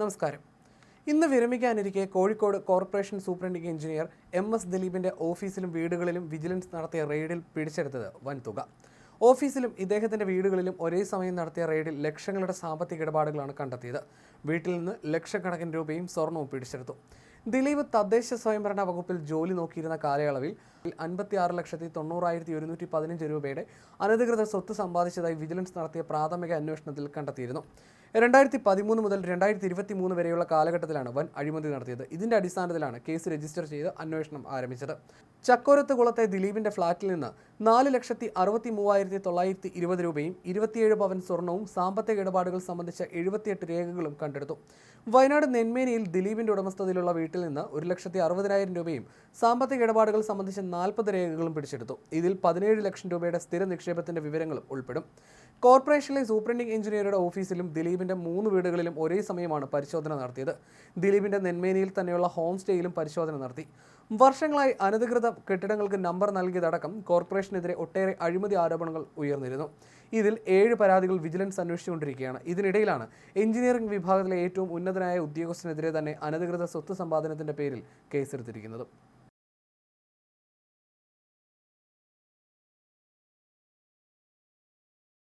നമസ്കാരം. ഇന്ന് വിരമിക്കാനിരിക്കെ Kozhikode corporation superintending engineer M S ദിലീപിന്റെ ഓഫീസിലും വീടുകളിലും വിജിലൻസ് നടത്തിയ റെയ്ഡിൽ പിടിച്ചെടുത്തത് വൻ തുക ഓഫീസിലും ഇദ്ദേഹത്തിന്റെ വീടുകളിലും ഒരേ സമയം നടത്തിയ റെയ്ഡിൽ ലക്ഷങ്ങളുടെ സാമ്പത്തിക ഇടപാടുകളാണ് കണ്ടെത്തിയത്. വീട്ടിൽ നിന്ന് ലക്ഷക്കണക്കിന് രൂപയും സ്വർണവും പിടിച്ചെടുത്തു. ദിലീപ് തദ്ദേശ സ്വയംഭരണ വകുപ്പിൽ ജോലി നോക്കിയിരുന്ന കാലയളവിൽ അൻപത്തിയാറ് ലക്ഷത്തി തൊണ്ണൂറായിരത്തി ഒരുന്നൂറ്റി പതിനഞ്ച് രൂപയുടെ അനധികൃത സ്വത്ത് സമ്പാദിച്ചതായി വിജിലൻസ് നടത്തിയ പ്രാഥമിക അന്വേഷണത്തിൽ കണ്ടെത്തിയിരുന്നു. രണ്ടായിരത്തി പതിമൂന്ന് മുതൽ രണ്ടായിരത്തി ഇരുപത്തി മൂന്ന് വരെയുള്ള കാലഘട്ടത്തിലാണ് വൻ അഴിമതി നടത്തിയത്. ഇതിന്റെ അടിസ്ഥാനത്തിലാണ് കേസ് രജിസ്റ്റർ ചെയ്ത് അന്വേഷണം ആരംഭിച്ചത്. ചക്കോരത്ത് കുളത്തെ ദിലീപിന്റെ ഫ്ളാറ്റിൽ നിന്ന് നാല് ലക്ഷത്തി അറുപത്തി മൂവായിരത്തി തൊള്ളായിരത്തി ഇരുപത് രൂപയും ഇരുപത്തിയേഴ് പവൻ സ്വർണവും സാമ്പത്തിക ഇടപാടുകൾ സംബന്ധിച്ച എഴുപത്തിയെട്ട് രേഖകളും കണ്ടെടുത്തു. വയനാട് നെന്മേനിയിൽ ദിലീപിന്റെ ഉടമസ്ഥതയിലുള്ള വീട്ടിൽ നിന്ന് ഒരു ലക്ഷത്തി അറുപതിനായിരം രൂപയും സാമ്പത്തിക ഇടപാടുകൾ സംബന്ധിച്ച നാൽപ്പത് രേഖകളും പിടിച്ചെടുത്തു. ഇതിൽ പതിനേഴ് ലക്ഷം രൂപയുടെ സ്ഥിര നിക്ഷേപത്തിന്റെ വിവരങ്ങളും ഉൾപ്പെടും. കോർപ്പറേഷനിലെ സൂപ്രണ്ടിംഗ് എഞ്ചിനീയറുടെ ഓഫീസിലും ദിലീപിന്റെ മൂന്ന് വീടുകളിലും ഒരേ സമയമാണ് പരിശോധന നടത്തിയത്. ദിലീപിന്റെ നെന്മേനിയിൽ തന്നെയുള്ള ഹോം സ്റ്റേയിലും പരിശോധന നടത്തി. വർഷങ്ങളായി അനധികൃത കെട്ടിടങ്ങൾക്ക് നമ്പർ നൽകിയതടക്കം കോർപ്പറേഷനെതിരെ ഒട്ടേറെ അഴിമതി ആരോപണങ്ങൾ ഉയർന്നിരുന്നു. ഇതിൽ ഏഴ് പരാതികൾ വിജിലൻസ് അന്വേഷിച്ചുകൊണ്ടിരിക്കുകയാണ്. ഇതിനിടയിലാണ് എഞ്ചിനീയറിംഗ് വിഭാഗത്തിലെ ഏറ്റവും ഉന്നതനായ ഉദ്യോഗസ്ഥനെതിരെ തന്നെ അനധികൃത സ്വത്ത് സമ്പാദനത്തിന്റെ പേരിൽ കേസെടുത്തിരിക്കുന്നത്.